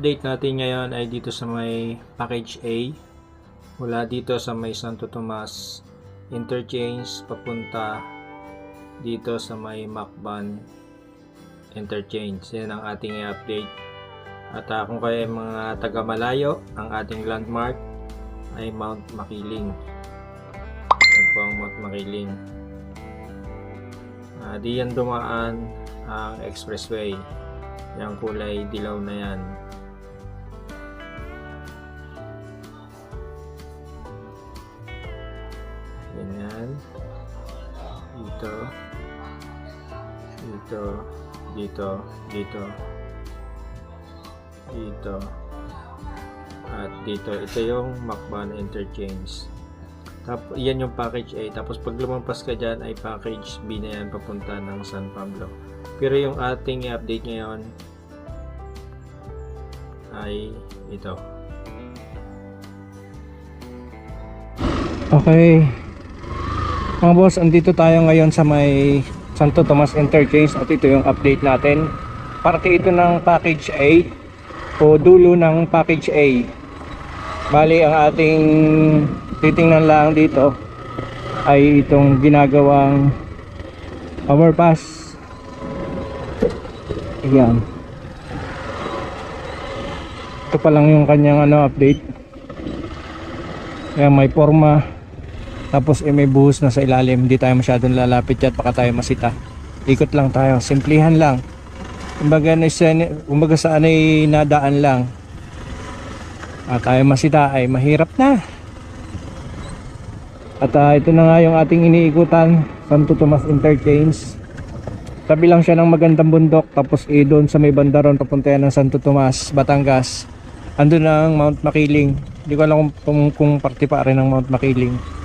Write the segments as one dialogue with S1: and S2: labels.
S1: update natin ngayon ay dito sa may package A. Mula dito sa may Santo Tomas interchange papunta dito sa may Macban interchange. Yan ang ating i-update. At ah, kung kayo ay mga taga Malayo, ang ating landmark ay Mount Makiling. Yan po ang Mount Makiling. Ah, di yan dumaan ang expressway. Yung kulay dilaw na yan. Dito. Dito. Dito. Dito. Dito. At dito. Ito yung Macban Interchange. Tapos, yan yung package A. Tapos, pag lumampas ka dyan, ay package B na yan papunta ng San Pablo. Pero yung ating i-update ngayon ay ito.
S2: Okay. Mga boss, andito tayo ngayon sa may Santo Tomas Interchange at ito yung update natin. Parte ito ng package A o dulo ng package A. Bali, ang ating titingnan lang dito ay itong ginagawang overpass. Ayan. Ito pa lang yung kanyang ano, update. Kaya may forma tapos eh, may buhos na sa ilalim. Hindi tayo masyadong lalapit dyan. Baka tayo masita. Ikot lang tayo. Simplihan lang. Kumbaga, na kumbaga saan ay nadaan lang. At tayo masita. Ay mahirap na. At ah, ito na nga yung ating iniikutan. Santo Tomas Interchange. Tabi lang siya ng magandang bundok. Tapos eh, doon sa may banda ron papunta yan ng Santo Tomas, Batangas. Andun ang Mount Makiling. Hindi ko alam kung, kung, kung parte pa rin ng Mount Makiling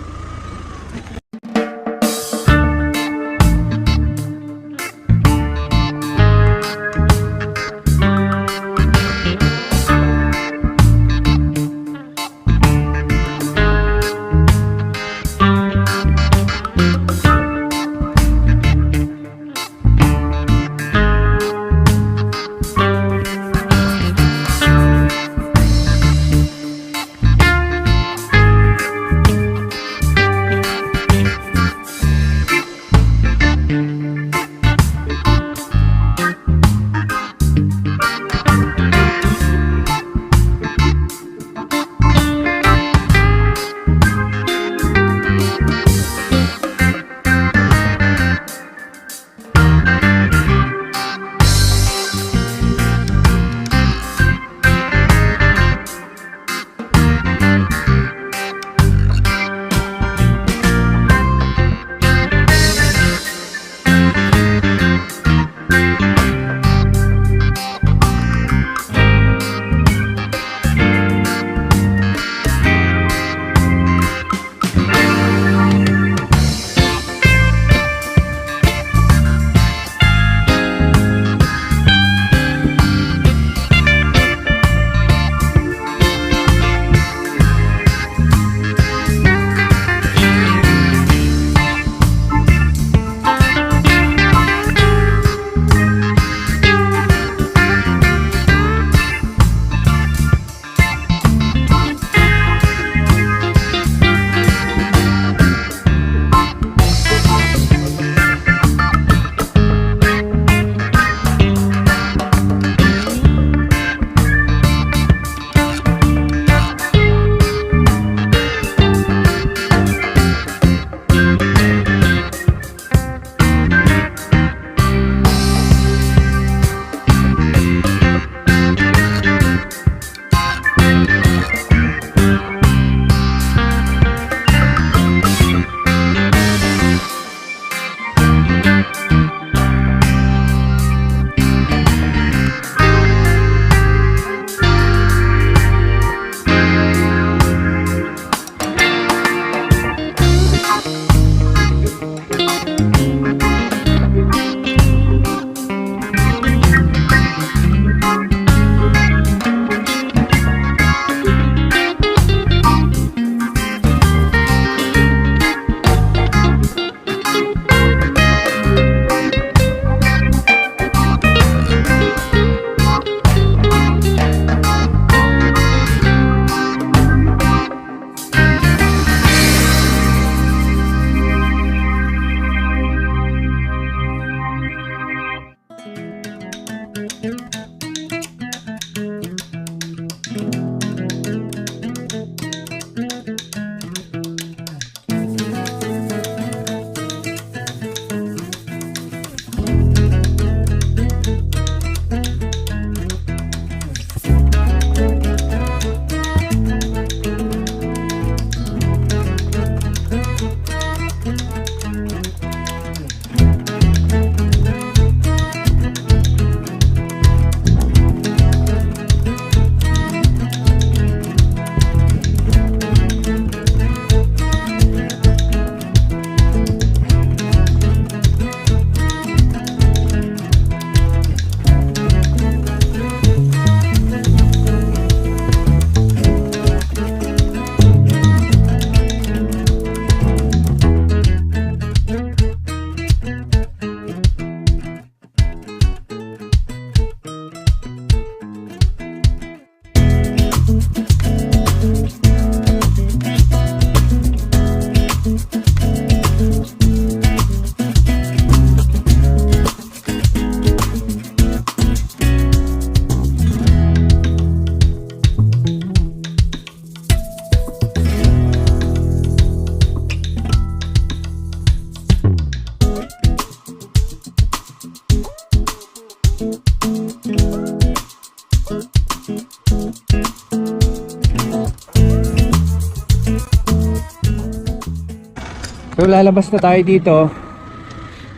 S2: So lalabas na tayo dito.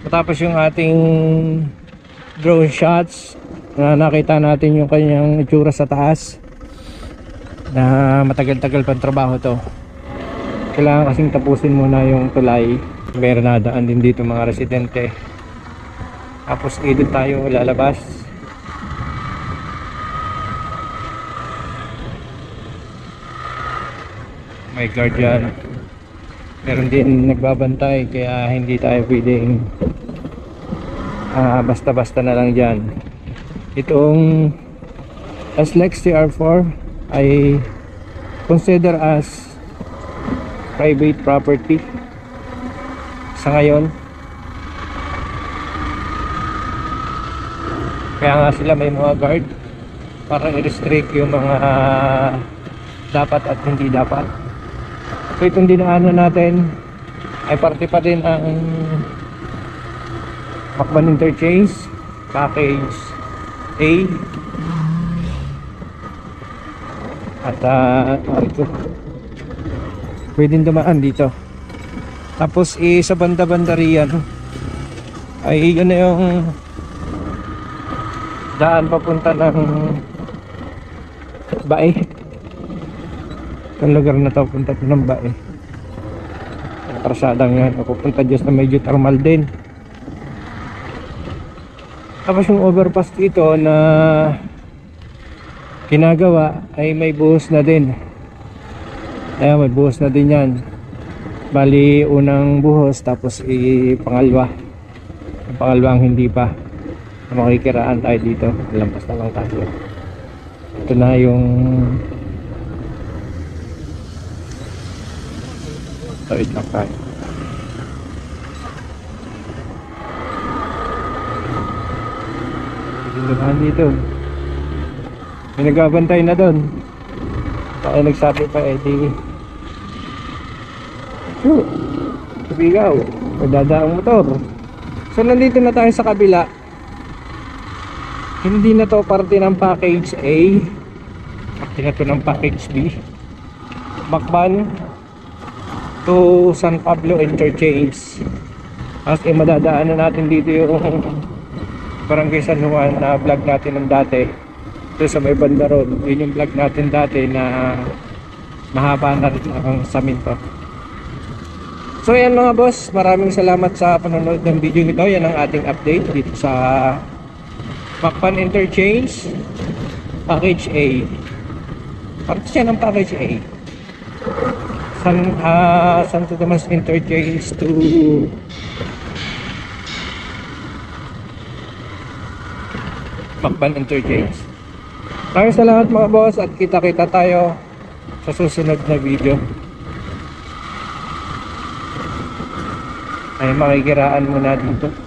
S2: Matapos yung ating drone shots na nakita natin yung kanyang itsura sa taas na matagal-tagal pang trabaho to. Kailangan kasing tapusin muna yung tulay. Meron na daan din dito mga residente. Tapos dito tayo lalabas. May guard meron din nagbabantay kaya hindi tayo pwedeng ah, basta-basta na lang dyan. Itong SLEX CR4 ay consider as private property sa ngayon. Kaya nga sila may mga guard para i-restrict yung mga dapat at hindi dapat So itong dinaanan natin ay parte pa din ang Macban Interchange Package A. At uh, ito. Pwedeng dumaan dito. Tapos eh, sa banda-banda riyan ay yun na yung daan papunta ng bae Itong lugar na to, punta to ng bae. Ang karsadang yan, pupunta dyan na medyo thermal din. Tapos yung overpass dito na ginagawa ay may buhos na din. Ayan, may buhos na din yan. Bali, unang buhos, tapos i pangalwa. Ang pangalwa ang hindi pa. Makikiraan tayo dito. Lampas na lang tayo. Ito na yung Tawid lang tayo. Pinuntahan dito. May nagbabantay na doon. Kaya nagsabi pa eh di... Sure. Subigaw. Magdadaang motor. So nandito na tayo sa kabila. Hindi na to parte ng package A. Parte na to ng package B. Bakban to San Pablo Interchange. At eh, madadaanan natin dito yung Barangay San Juan na vlog natin ng dati. Ito sa may banda ron. Yun yung vlog natin dati na mahaba na rin ang saminto. So yan mga boss, maraming salamat sa panonood ng video nito. Yan ang ating update dito sa Macpan Interchange Package A. Parte siya ng Package A. San, ah, Santo Tomas Interchange to Macban Interchange. Maraming salamat mga boss at kita-kita tayo sa susunod na video. Ay makikiraan muna dito.